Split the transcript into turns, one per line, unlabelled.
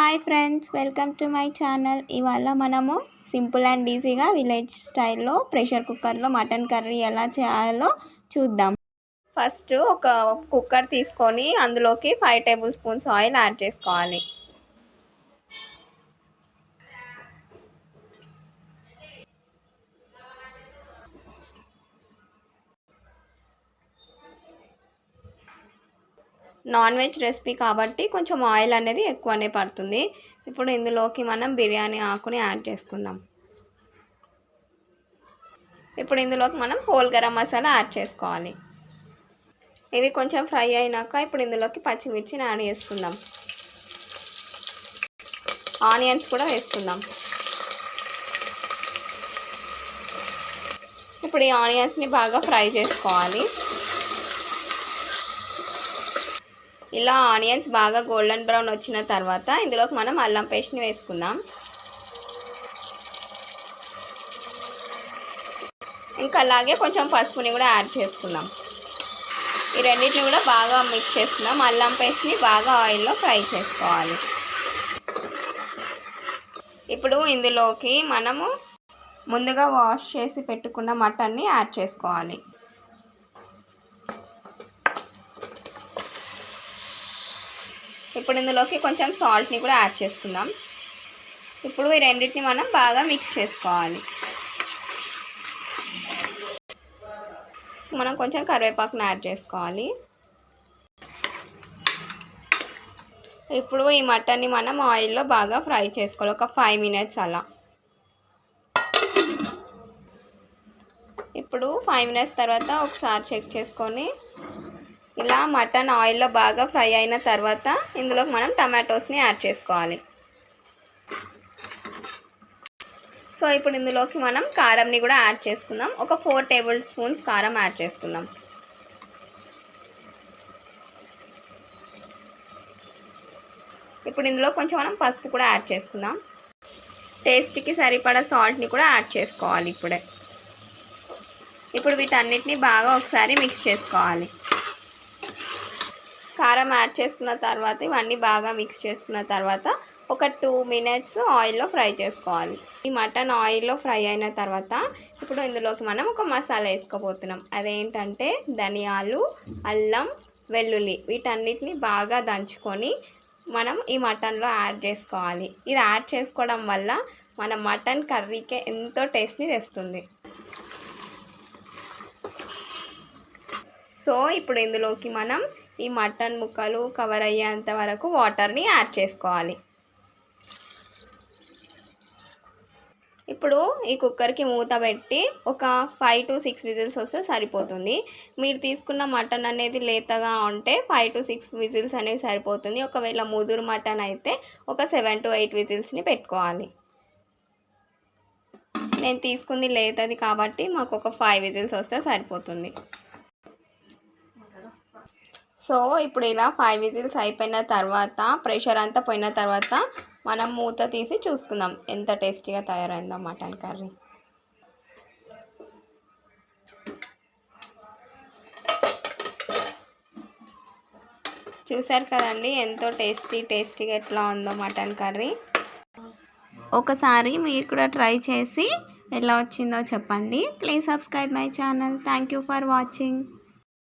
Hi friends welcome to my channel. ఇవాళ మనము simple and ఈజీగా విలేజ్ స్టైల్లో ప్రెషర్ కుక్కర్లో మటన్ కర్రీ ఎలా చేయాలో చూద్దాం. ఫస్ట్ ఒక కుక్కర్ తీసుకొని అందులోకి five tablespoons oil add చేసుకోవాలి. నాన్ వెజ్ రెసిపీ కాబట్టి కొంచెం ఆయిల్ అనేది ఎక్కువనే పడుతుంది. ఇప్పుడు ఇందులోకి మనం బిర్యానీ ఆకుని యాడ్ చేసుకుందాం. ఇప్పుడు ఇందులోకి మనం హోల్ గరం మసాలా యాడ్ చేసుకోవాలి. ఇవి కొంచెం ఫ్రై అయినాక ఇప్పుడు ఇందులోకి పచ్చిమిర్చిని యాడ్ చేసుకుందాం. ఆనియన్స్ కూడా వేసుకుందాం. ఇప్పుడు ఈ ఆనియన్స్ని బాగా ఫ్రై చేసుకోవాలి. ఇలా ఆనియన్స్ బాగా గోల్డెన్ బ్రౌన్ వచ్చిన తర్వాత ఇందులోకి మనం అల్లం పేస్ట్ని వేసుకుందాం. ఇంకా అలాగే కొంచెం పసుపుని కూడా యాడ్ చేసుకుందాం. ఈ రెండింటిని కూడా బాగా మిక్స్ చేసుకుందాం. అల్లం పేస్ట్ని బాగా ఆయిల్లో ఫ్రై చేసుకోవాలి. ఇప్పుడు ఇందులోకి మనము ముందుగా వాష్ చేసి పెట్టుకున్న మటన్ని యాడ్ చేసుకోవాలి. ఇప్పుడు ఇందులోకి కొంచెం సాల్ట్ని కూడా యాడ్ చేసుకుందాం. ఇప్పుడు ఈ రెండింటిని మనం బాగా మిక్స్ చేసుకోవాలి. మనం కొంచెం కరివేపాకుని యాడ్ చేసుకోవాలి. ఇప్పుడు ఈ మటన్ని మనం ఆయిల్లో బాగా ఫ్రై చేసుకోవాలి. ఒక ఫైవ్ మినిట్స్ అలా. ఇప్పుడు ఫైవ్ మినిట్స్ తర్వాత ఒకసారి చెక్ చేసుకొని ఇలా మటన్ ఆయిల్లో బాగా ఫ్రై అయిన తర్వాత ఇందులోకి మనం టమాటోస్ని యాడ్ చేసుకోవాలి. సో ఇప్పుడు ఇందులోకి మనం కారంని కూడా యాడ్ చేసుకుందాం. ఒక ఫోర్ టేబుల్ స్పూన్స్ కారం యాడ్ చేసుకుందాం. ఇప్పుడు ఇందులో కొంచెం మనం పసుపు కూడా యాడ్ చేసుకుందాం. టేస్ట్కి సరిపడా సాల్ట్ని కూడా యాడ్ చేసుకోవాలి ఇప్పుడే. ఇప్పుడు వీటన్నిటిని బాగా ఒకసారి మిక్స్ చేసుకోవాలి. కారం యాడ్ చేసుకున్న తర్వాత ఇవన్నీ బాగా మిక్స్ చేసుకున్న తర్వాత ఒక టూ మినిట్స్ ఆయిల్లో ఫ్రై చేసుకోవాలి. ఈ మటన్ ఆయిల్లో ఫ్రై అయిన తర్వాత ఇప్పుడు ఇందులోకి మనం ఒక మసాలా వేసుకోబోతున్నాం. అదేంటంటే ధనియాలు అల్లం వెల్లుల్లి వీటన్నిటిని బాగా దంచుకొని మనం ఈ మటన్లో యాడ్ చేసుకోవాలి. ఇది యాడ్ చేసుకోవడం వల్ల మన మటన్ కర్రీకే ఎంతో టేస్ట్ని తెస్తుంది. సో ఇప్పుడు ఇందులోకి మనం ఈ మటన్ ముక్కలు కవర్ అయ్యేంత వరకు వాటర్ని యాడ్ చేసుకోవాలి. ఇప్పుడు ఈ కుక్కర్కి మూత పెట్టి ఒక ఫైవ్ టు సిక్స్ విజిల్స్ వస్తే సరిపోతుంది. మీరు తీసుకున్న మటన్ అనేది లేతగా ఉంటే ఫైవ్ టు సిక్స్ విజిల్స్ అనేవి సరిపోతుంది. ఒకవేళ ముదురు మటన్ అయితే ఒక సెవెన్ టు ఎయిట్ విజిల్స్ని పెట్టుకోవాలి. నేను తీసుకుంది లేతది కాబట్టి మాకు ఒక ఫైవ్ విజిల్స్ వస్తే సరిపోతుంది. సో ఇప్పుడు ఇలా ఫైవ్ విజిల్స్ అయిపోయిన తర్వాత ప్రెషర్ అంతా పోయిన తర్వాత మనం మూత తీసి చూసుకుందాం. ఎంత టేస్టీగా తయారైందో మటన్ కర్రీ. చూసారు కదండి ఎంతో టేస్టీ టేస్టీగా ఎట్లా ఉందో మటన్ కర్రీ. ఒకసారి మీరు కూడా ట్రై చేసి ఎలా వచ్చిందో చెప్పండి. Please subscribe my channel thank you for watching